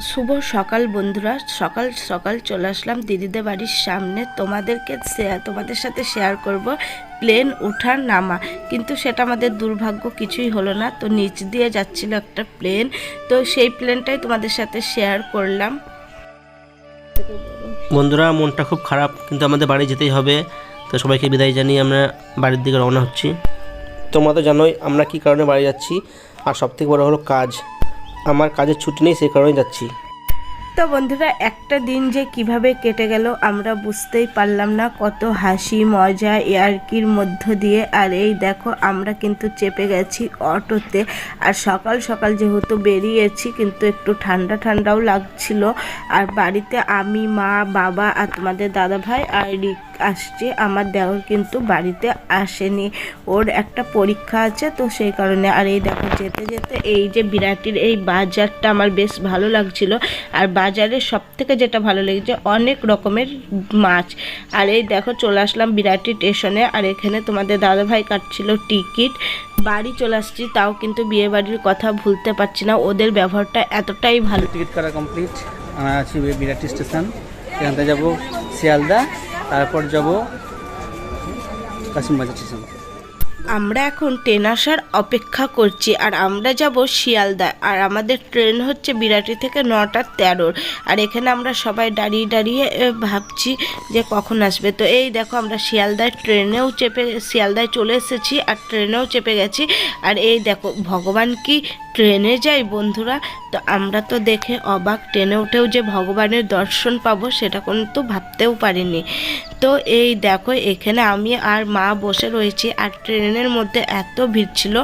শুভ সকাল বন্ধুরা। সকাল সকাল চলে আসলাম দিদিদের বাড়ির সামনে। তোমাদেরকে তোমাদের সাথে শেয়ার করব প্লেন ওঠার নামা। কিন্তু সেটা আমাদের দুর্ভাগ্য, কিছুই হলো না। তো নিচ দিয়ে যাচ্ছিল একটা প্লেন তো সেই প্লেনটাই তোমাদের সাথে শেয়ার করলাম। বন্ধুরা, মনটা খুব খারাপ, কিন্তু আমাদের বাড়ি যেতেই হবে। তো সবাইকে বিদায় জানিয়ে আমরা বাড়ির দিকে রওনা হচ্ছি। তোমরা তো জানোই আমরা কী কারণে বাড়ি যাচ্ছি। আর সবথেকে বড় হলো কাজ। আমার কাজের ছুটি নেই, সেই কারণে যাচ্ছি। তো বন্ধুরা, একটা দিন যে কীভাবে কেটে গেল আমরা বুঝতেই পারলাম না, কত হাসি, মজা, ইয়ার্কির মধ্য দিয়ে। আর এই দেখো, আমরা কিন্তু চেপে গেছি অটোতে। আর সকাল সকাল যেহেতু বেরিয়েছি, কিন্তু একটু ঠান্ডা ঠান্ডাও লাগছিল। আর বাড়িতে আমি, মা, বাবা আর তোমাদের দাদা ভাই আর রিক আসছে, আমার দেওর কিন্তু বাড়িতে আসেনি। ওর একটা পরীক্ষা আছে, তো সেই কারণে আর এই দেখো, যেতে যেতে এই যে বিরাটির এই বাজারটা আমার বেশ ভালো লাগছিল। আর বাজারে সব থেকে যেটা ভালো লেগেছে, অনেক রকমের মাছ। আর এই দেখো, চলে আসলাম বিরাটি স্টেশনে। আর এখানে তোমাদের দাদাভাই কাটছিল টিকিট। বাড়ি চলে আসছি, তাও কিন্তু বিয়ে বাড়ির কথা ভুলতে পারছি না। ওদের ব্যবহারটা এতটাই ভালো। টিকিট করা কমপ্লিট। আমরা আছি বিরাটি স্টেশন। এখান থেকে যাব শিয়ালদা। তারপর যাব কাশিমবাজার স্টেশন। আমরা এখন ট্রেন আসার অপেক্ষা করছি আর আমরা যাব শিয়ালদা। আর আমাদের ট্রেন হচ্ছে বিরাটি থেকে নটা তেরোর। আর এখানে আমরা সবাই দাঁড়িয়ে দাঁড়িয়ে ভাবছি যে কখন আসবে। তো এই দেখো আমরা শিয়ালদায় ট্রেনেও চেপে, শিয়ালদায় চলে এসেছি আর ট্রেনেও চেপে গেছি। আর এই দেখো, ভগবান কি ট্রেনে যাই বন্ধুরা? তো আমরা তো দেখে অবাক, ট্রেনে উঠেও যে ভগবানের দর্শন পাবো, সেটা কিন্তু ভাবতেও পারিনি। তো এই দেখো, এখানে আমি আর মা বসে রয়েছি আর ট্রেনের মধ্যে এত ভিড় ছিল,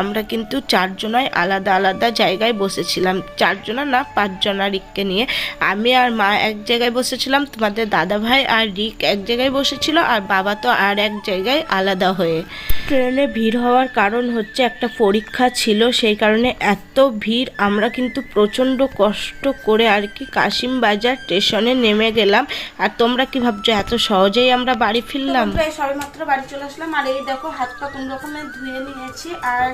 আমরা কিন্তু চারজনায় আলাদা আলাদা জায়গায় বসেছিলাম। চারজনা না পাঁচজনা রিককে নিয়ে। আমি আর মা এক জায়গায় বসেছিলাম, তোমাদের দাদা ভাই আর রিক এক জায়গায় বসেছিল, আর বাবা তো আর এক জায়গায় আলাদা হয়ে। ট্রেনে ভিড় হওয়ার কারণ হচ্ছে একটা পরীক্ষা ছিল, সেই কারণে এত ভিড়, আমরা কিন্তু প্রচণ্ড কষ্ট করে আর কি কাশিম বাজার স্টেশনে নেমে গেলাম। আর তোমরা কি ভাবছ, এত সহজেই আমরা বাড়ি ফিরলাম। প্রায় সবে মাত্র বাড়ি চলে আসলাম। আর এই দেখো হাত পা কোন রকমের ধুয়ে নিয়েছি। আর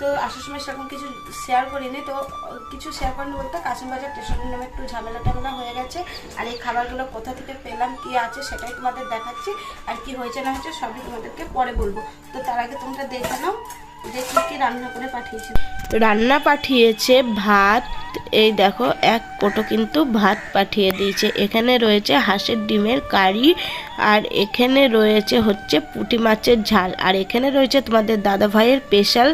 তো আসার সময় সেরকম কিছু শেয়ার করিনি। তো কিছু শেয়ার করিনি বলতে কাশিম বাজার স্টেশনে নেমে একটু ঝামেলা টামেলা হয়ে গেছে। আর এই খাবারগুলো কোথা থেকে পেলাম কি আছে সেটাই তোমাদের দেখাচ্ছি। আর কি হয়েছে না হয়েছে সবই তোমাদেরকে পরে বলব। তো তার আগে তোমরা দেখে নাও যে কি কি রান্না করে পাঠিয়েছে। রান্না পাঠিয়েছে ভাত এই দেখো, এক কোটো কিন্তু ভাত পাঠিয়ে দিয়েছে। এখানে রয়েছে হাঁসের ডিমের কারি, আর এখানে রয়েছে হচ্ছে পুঁটি মাছের ঝাল। আর এখানে রয়েছে তোমাদের দাদা ভাইয়ের স্পেশাল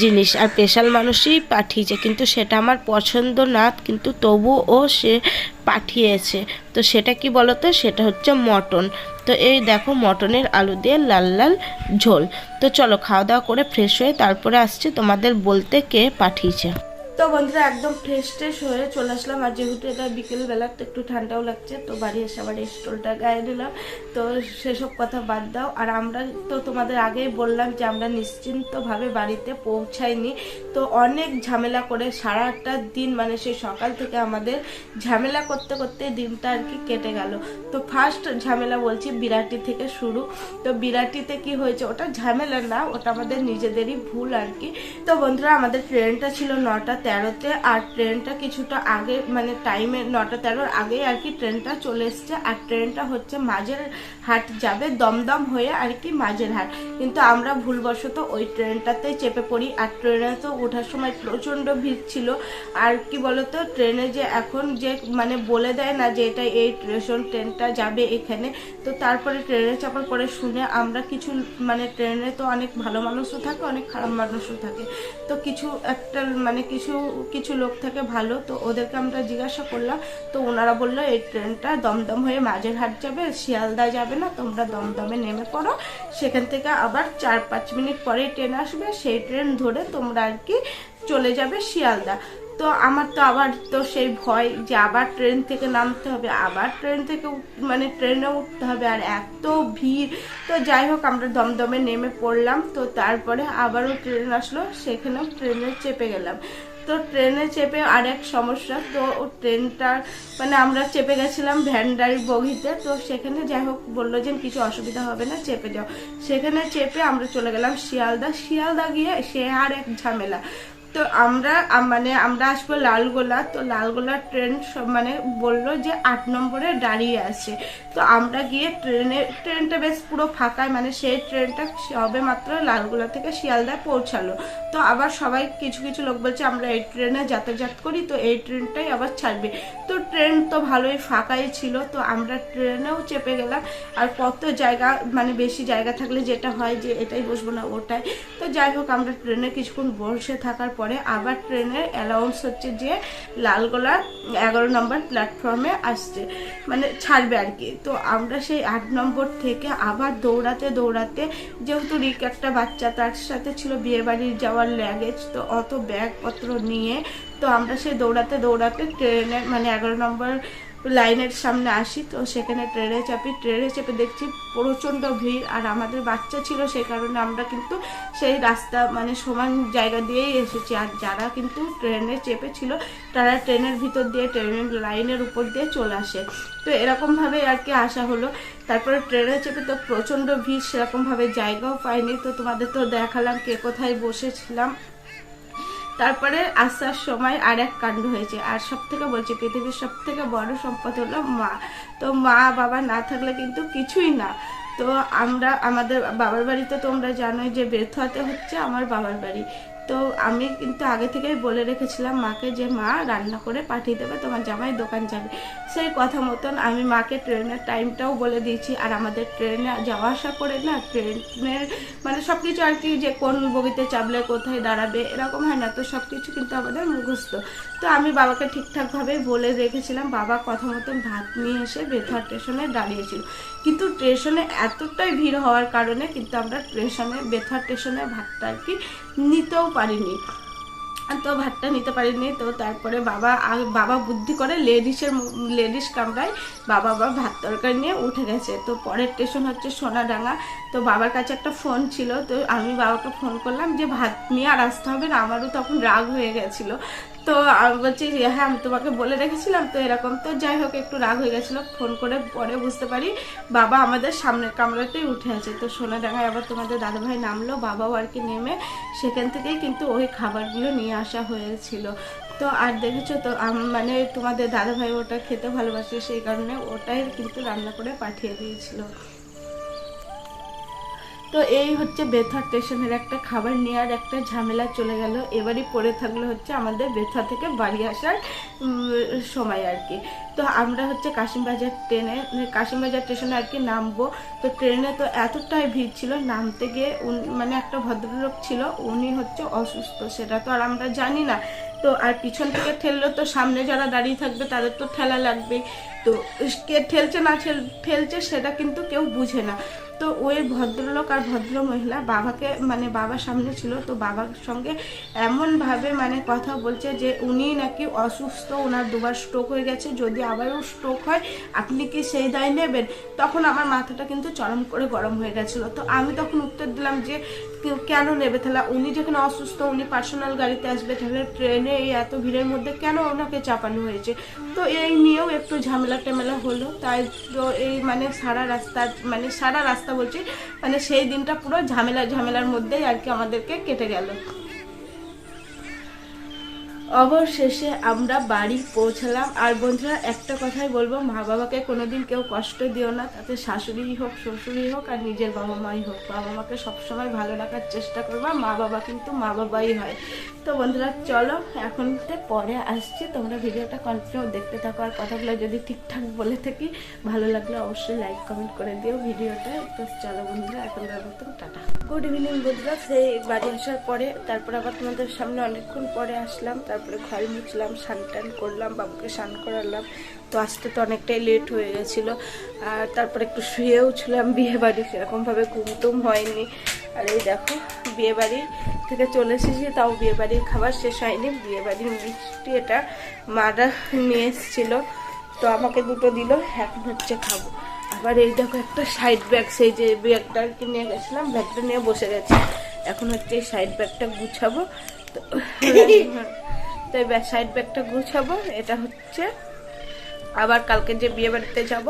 জিনিস, আর স্পেশাল মানুষই পাঠিয়েছে, কিন্তু সেটা আমার পছন্দ না, কিন্তু তবুও সে পাঠিয়েছে। তো সেটা কি বলতো? সেটা হচ্ছে মটন। তো এই দেখো, মটনের আলু দিয়ে লাল লাল ঝোল। তো চলো, খাওয়া দাওয়া করে ফ্রেশ হয়ে তারপরে আসছে তোমাদের বলতে কে পাঠিয়েছে। তো বন্ধুরা, একদম ফ্রেশ ট্রেশ হয়ে চলে আসলাম। আর যেহেতু এটা বিকেলবেলা, তো একটু ঠান্ডাও লাগছে, তো বাড়ি এসে আবার স্টোলটা গায়ে দিলাম। তো সেসব কথা বাদ দাও। আর আমরা তো তোমাদের আগেই বললাম যে আমরা নিশ্চিন্তভাবে বাড়িতে পৌঁছাইনি। তো অনেক ঝামেলা করে সারাটা দিন মানে সেই সকাল থেকে আমাদের ঝামেলা করতে করতে দিনটা আর কি কেটে গেল। তো ফার্স্ট ঝামেলা বলছি বিরাটি থেকে শুরু। তো বিরাটিতে কি হয়েছে, ওটা ঝামেলা না, ওটা আমাদের নিজেদেরই ভুল আর কি। তো বন্ধুরা, আমাদের ট্রেনটা ছিল নটা তেরোতে আর ট্রেনটা কিছুটা আগে মানে টাইমে নটা তেরোর আগেই আর কি ট্রেনটা চলে এসছে। আর ট্রেনটা হচ্ছে মাঝের হাট যাবে, দমদম হয়ে আর কি মাঝের হাট কিন্তু আমরা ভুলবশত ওই ট্রেনটাতেই চেপে পড়ি। আর ট্রেনে তো ওঠার সময় প্রচণ্ড ভিড় ছিল। আর কি বলতো, ট্রেনে যে এখন যে মানে বলে দেয় না যে এটা এই স্টেশন ট্রেনটা যাবে এখানে। তো তারপরে ট্রেনে চাপার পরে শুনে আমরা কিছু মানে ট্রেনে তো অনেক ভালো মানুষও থাকে, অনেক খারাপ মানুষও থাকে। তো কিছু একটা মানে কিছু কিছু লোক থাকে ভালো, তো ওদেরকে আমরা জিজ্ঞাসা করলাম, তো ওনারা বলল, এই ট্রেনটা দমদম হয়ে মাঝেরহাট যাবে, শিয়ালদা যাবে না, তোমরা দমদমে নেমে পড়ো। সেখান থেকে আবার চার, পাঁচ মিনিট পরে ট্রেন আসবে, সেই ট্রেন ধরে তোমরা আর কি চলে যাবে শিয়ালদা। তো আমার তো আবার তো সেই ভয় যে আবার ট্রেন থেকে নামতে হবে, আবার ট্রেন থেকে মানে ট্রেনে উঠতে হবে, আর এত ভিড়। তো যাই হোক, আমরা দমদমে নেমে পড়লাম, তো তারপরে আবারও ট্রেন আসলো, সেখানেও ট্রেনে চেপে গেলাম। তো ট্রেনে চেপে আর এক সমস্যা, তো ও ট্রেনটা মানে আমরা চেপে গেছিলাম ভ্যানডারি বগিতে, তো সেখানে যাই হোক বলল যে কিছু অসুবিধা হবে না, চেপে যাও। সেখানে চেপে আমরা চলে গেলাম শিয়ালদা। শিয়ালদা গিয়ে সে আর এক ঝামেলা। তো আমরা মানে আমরা আসব লালগোলা, তো লালগোলা ট্রেন সব মানে বলল যে আট নম্বরে দাঁড়িয়ে আছে। তো আমরা গিয়ে ট্রেনে, ট্রেনটা বেশ পুরো ফাঁকায় মানে সেই ট্রেনটা সবে মাত্র লালগোলা থেকে শিয়ালদায় পৌঁছালো। তো আবার সবাই কিছু কিছু লোক বলছে, আমরা এই ট্রেনে যাতায়াত করি, তো এই ট্রেনটাই আবার ছাড়বে। তো ট্রেন তো ভালোই ফাঁকাই ছিল, তো আমরা ট্রেনেও চেপে গেলাম। আর কত জায়গা মানে বেশি জায়গা থাকলে যেটা হয় যে এটাই বসবো না, ওটাই। তো যাই হোক, আমরা ট্রেনে কিছুক্ষণ বসে থাকার পরে আবার ট্রেনের অ্যালাউন্স হচ্ছে যে লালগোলা এগারো নম্বর প্ল্যাটফর্মে আসছে। মানে ছাড়বে আর কি। তো আমরা সেই আট নম্বর থেকে আবার দৌড়াতে দৌড়াতে, যেহেতু রিক একটা বাচ্চা, তার সাথে ছিল বিয়ে বাড়ির যাওয়ার ল্যাগেজ তো অত ব্যাগপত্র নিয়ে, তো আমরা সেই দৌড়াতে দৌড়াতে ট্রেনের মানে এগারো নম্বর লাইনের সামনে আসি, তো সেখানে ট্রেনে চাপি, ট্রেনে চেপে দেখছি প্রচণ্ড ভিড় আর আমাদের বাচ্চা ছিল সেই কারণে আমরা কিন্তু সেই রাস্তা মানে সমান জায়গা দিয়েই এসেছি। আর যারা কিন্তু ট্রেনে চেপেছিল তারা ট্রেনের ভিতর দিয়ে, ট্রেনের লাইনের উপর দিয়ে চলে আসে। তো এরকমভাবে আর কি আসা হলো। তারপরে ট্রেনে চেপে তো প্রচণ্ড ভিড়, সেরকমভাবে জায়গাও পাইনি। তো তোমাদের তো দেখালাম কে কোথায় বসেছিলাম। তারপরে আসার সময় আর এক কাণ্ড হয়েছে। আর সব থেকে বলছে, পৃথিবীর সব থেকে বড় সম্পদ হলো মা। তো মা, বাবা না থাকলে কিন্তু কিছুই না। তো আমরা, আমাদের বাবার বাড়ি তো তোমরা জানোই যে বেথুয়াতে হচ্ছে আমার বাবার বাড়ি। তো আমি কিন্তু আগে থেকেই বলে রেখেছিলাম মাকে যে, মা, রান্না করে পাঠিয়ে দেবে, তোমার জামাই দোকান যাবে। সেই কথা মতন আমি মাকে ট্রেনের টাইমটাও বলে দিয়েছি। আর আমাদের ট্রেনে যাওয়া আসা করে না, ট্রেনের মানে সব কিছু আর কি যে, কোন বগিতে চাপলে কোথায় দাঁড়াবে, এরকম হয় না। তো সব কিছু কিন্তু আমাদের মুখস্থ। তো আমি বাবাকে ঠিকঠাকভাবে বলে রেখেছিলাম। বাবা কথা মতন ভাত নিয়ে এসে বেথা স্টেশনে দাঁড়িয়েছিল। কিন্তু স্টেশনে এতটাই ভিড় হওয়ার কারণে কিন্তু আমরা স্টেশনে, বেথা স্টেশনে ভাতটা আর কি নিতেও পারিনি। তো ভাতটা নিতে পারিনি, তো তারপরে বাবা বাবা বুদ্ধি করে লেডিসের লেডিস কামরায় বাবা আবার ভাত তরকারি নিয়ে উঠে গেছে। তো পরের স্টেশন হচ্ছে সোনাডাঙ্গা। তো বাবার কাছে একটা ফোন ছিল, তো আমি বাবাকে ফোন করলাম যে, ভাত নিয়ে আর আসতে হবে না। আমারও তখন রাগ হয়ে গেছিল। তো আমি বলছি হ্যাঁ আমি তোমাকে বলে রেখেছিলাম, তো এরকম তো যাই হোক, একটু রাগ হয়ে গেছিল, ফোন করে পরে বুঝতে পারি বাবা আমাদের সামনের কামরাতেই উঠে আছে। তো সোনাডাঙ্গায় আবার তোমাদের দাদাভাই নামলো, বাবাও আর কি নেমে সেখান থেকেই কিন্তু ওই খাবারগুলো নিয়ে আসা হয়েছিল। তো আর দেখেছ তো মানে তোমাদের দাদাভাই ওটা খেতে ভালোবাসে, সেই কারণে ওটাই কিন্তু রান্না করে পাঠিয়ে দিয়েছিল। তো এই হচ্ছে বেথা স্টেশনের একটা খাবার নেওয়ার একটা ঝামেলা চলে গেল। এবারই পড়ে থাকল হচ্ছে আমাদের বেথা থেকে বাড়ি আসার সময় আর কি। তো আমরা হচ্ছে কাশিমবাজার ট্রেনে, কাশিমবাজার স্টেশনে আর কি নামবো। তো ট্রেনে তো এতটাই ভিড় ছিল, নামতে গিয়ে মানে একটা ভদ্রলোক ছিল, উনি হচ্ছে অসুস্থ, সেটা তো আর আমরা জানি না। তো আর পিছন থেকে ঠেললে তো সামনে যারা দাঁড়িয়ে থাকবে তাদের তো ঠেলা লাগবে তো কে ঠেলছে না ঠেল- ঠেলছে সেটা কিন্তু কেউ বুঝে না। তো ওই ভদ্রলোক আর ভদ্র মহিলা বাবাকে মানে বাবার সামনে ছিল, তো বাবার সঙ্গে এমনভাবে মানে কথা বলছে যে উনি নাকি অসুস্থ ওনার দুবার স্ট্রোক হয়ে গেছে, যদি আবারও স্ট্রোক হয়, আপনি কি সেই দায় নেবেন? তখন আমার মাথাটা কিন্তু চরম করে গরম হয়ে গেছিল। তো আমি তখন উত্তর দিলাম যে কেন নেবে? তাহলে উনি যেখানে অসুস্থ, উনি পার্সোনাল গাড়িতে আসবে, তাহলে ট্রেনে এই এত ভিড়ের মধ্যে কেন ওনাকে চাপানো হয়েছে? তো এই নিয়েও একটু ঝামেলা টেমেলা হলো। তাই তো এই মানে সারা রাস্তা মানে সারা রাস্তা বলছি মানে সেই দিনটা পুরো ঝামেলা ঝামেলার মধ্যেই আর কি আমাদেরকে কেটে গেল। অবশেষে আমরা বাড়ি পৌঁছালাম। আর বন্ধুরা, একটা কথাই বলব মা বাবাকে কোনোদিন কেউ কষ্ট দিও না। তাতে শাশুড়ি হোক, শ্বশুরই হোক আর নিজের বাবা মাই হোক। বাবা মাকে সবসময় ভালো রাখার চেষ্টা করবা মা বাবা কিন্তু মা বাবাই হয়। তো বন্ধুরা, চলো এখন তো পরে আসছি। তোমরা ভিডিওটা কন্টিনিউ দেখতে থাকো আর কথাগুলো যদি ঠিকঠাক বলে থাকি, ভালো লাগলে অবশ্যই লাইক কমেন্ট করে দিও ভিডিওটা তো চলো বন্ধুরা, এখন মতন টাটা। গুড ইভিনিং বন্ধুরা, সেই বাড়ি আসার পরে, তারপর আবার তোমাদের সামনে অনেকক্ষণ পরে আসলাম। তারপরে ঘর মুছলাম, স্নান টান করলাম, বাবুকে স্নান করালাম। তো আসতে তো অনেকটাই লেট হয়ে গেছিল। আর তারপরে একটু শুয়েও ছিলাম, বিয়ে বাড়ি সেরকমভাবে ঘুমটুম হয়নি। আর এই দেখো, বিয়েবাড়ি থেকে চলে এসেছি, তাও বিয়েবাড়ির খাবার শেষ হয়নি। বিয়ে বাড়ির মিষ্টি এটা মারা নিয়ে এসেছিল, তো আমাকে দুটো দিল, এখন হচ্ছে খাব। আবার এই দেখো একটা সাইড ব্যাগ সেই যে ব্যাগটা নিয়ে গেছিলাম ব্যাগটা নিয়ে বসে গেছি। এখন হচ্ছে এই সাইড ব্যাগটা গুছাবো, তো তো সাইড ব্যাগটা গুছাবো, এটা হচ্ছে। আবার কালকে যে বিয়ে বাড়িতে যাব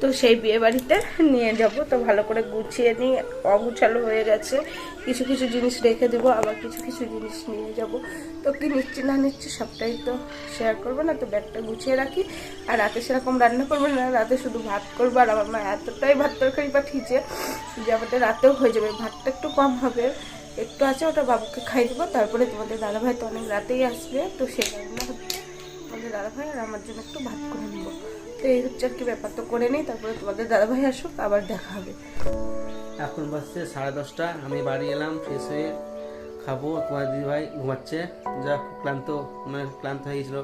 তো সেই বিয়ে বাড়িতে নিয়ে যাব। তো ভালো করে গুছিয়ে নিই, অগুছালো হয়ে গেছে। কিছু কিছু জিনিস রেখে দেবো, আবার কিছু কিছু জিনিস নিয়ে যাব। তো কি নিচ্ছি না নিচ্ছি সবটাই তো শেয়ার করব না, তো ব্যাগটা গুছিয়ে রাখি। আর রাতে সেরকম রান্না করব না, রাতে শুধু ভাত করব। আর আমার মা এতটাই ভাত তরকারি পাঠিয়েছে যে আমাদের রাতেও হয়ে যাবে। ভাতটা একটু কম হবে, একটু আছে, ওটা বাবুকে খাই দেবো। তারপরে তোমাদের দাদাভাই তো অনেক রাতেই আসবে, তো সেই কারণে হচ্ছে আমাদের দাদাভাই আর আমার জন্য একটু ভাত করে নেব। তো এই হচ্ছে আর কি ব্যাপার। তো করে নিই, তারপরে তোমাদের দাদাভাই আসুক, আবার দেখা হবে। এখন বাজছে সাড়ে দশটা, আমি বাড়ি এলাম ফ্রেশ হয়ে খাব, তোমার দিদিভাই ঘুমাচ্ছে। যা ক্লান্ত মানে ক্লান্ত হয়ে গেছিল।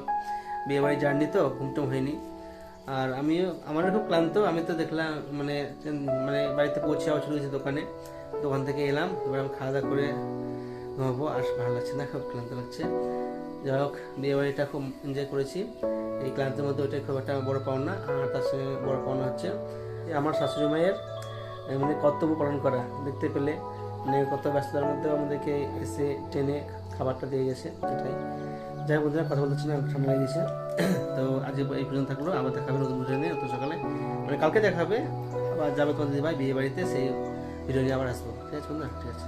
বিয়ে বাড়ির জার্নি তো ঘুমটুম হয়নি। আর আমিও, আমারও খুব ক্লান্ত, আমি তো দেখলাম মানে মানে বাড়িতে পৌঁছে যাওয়া চলে গেছি দোকানে। দোকান থেকে এলাম, এবার আমি খাওয়া দাওয়া করে ঘুমাবো, আর ভালো লাগছে না, খুব ক্লান্ত লাগছে। যাই হোক বিয়ে বাড়িটা খুব এনজয় করেছি। এই ক্লান্তির মধ্যে ওইটাই খুব একটা বড় পাওনা, আর তার সঙ্গে বড় পাওনা হচ্ছে আমার শাশুড়ি মায়ের মানে কর্তব্য পালন করা। দেখতে পেলে মানে কত ব্যস্ততার মধ্যে আমাদেরকে এসে টেনে খাবারটা দিয়ে গেছে, এটাই। যাই হোক বন্ধুরা, কথা বলতে না ঠান্ডা গেছে। তো আজকে এই পর্যন্ত থাকল, আবার দেখাবে নতুন ভিডিও নিয়ে নতুন সকালে। মানে কালকে দেখাবে আবার যাবে তোমাদের ভাই বিয়ে বাড়িতে সেই ভিডিও নিয়ে আবার আসব। ঠিক আছে বন্ধুরা, ঠিক আছে।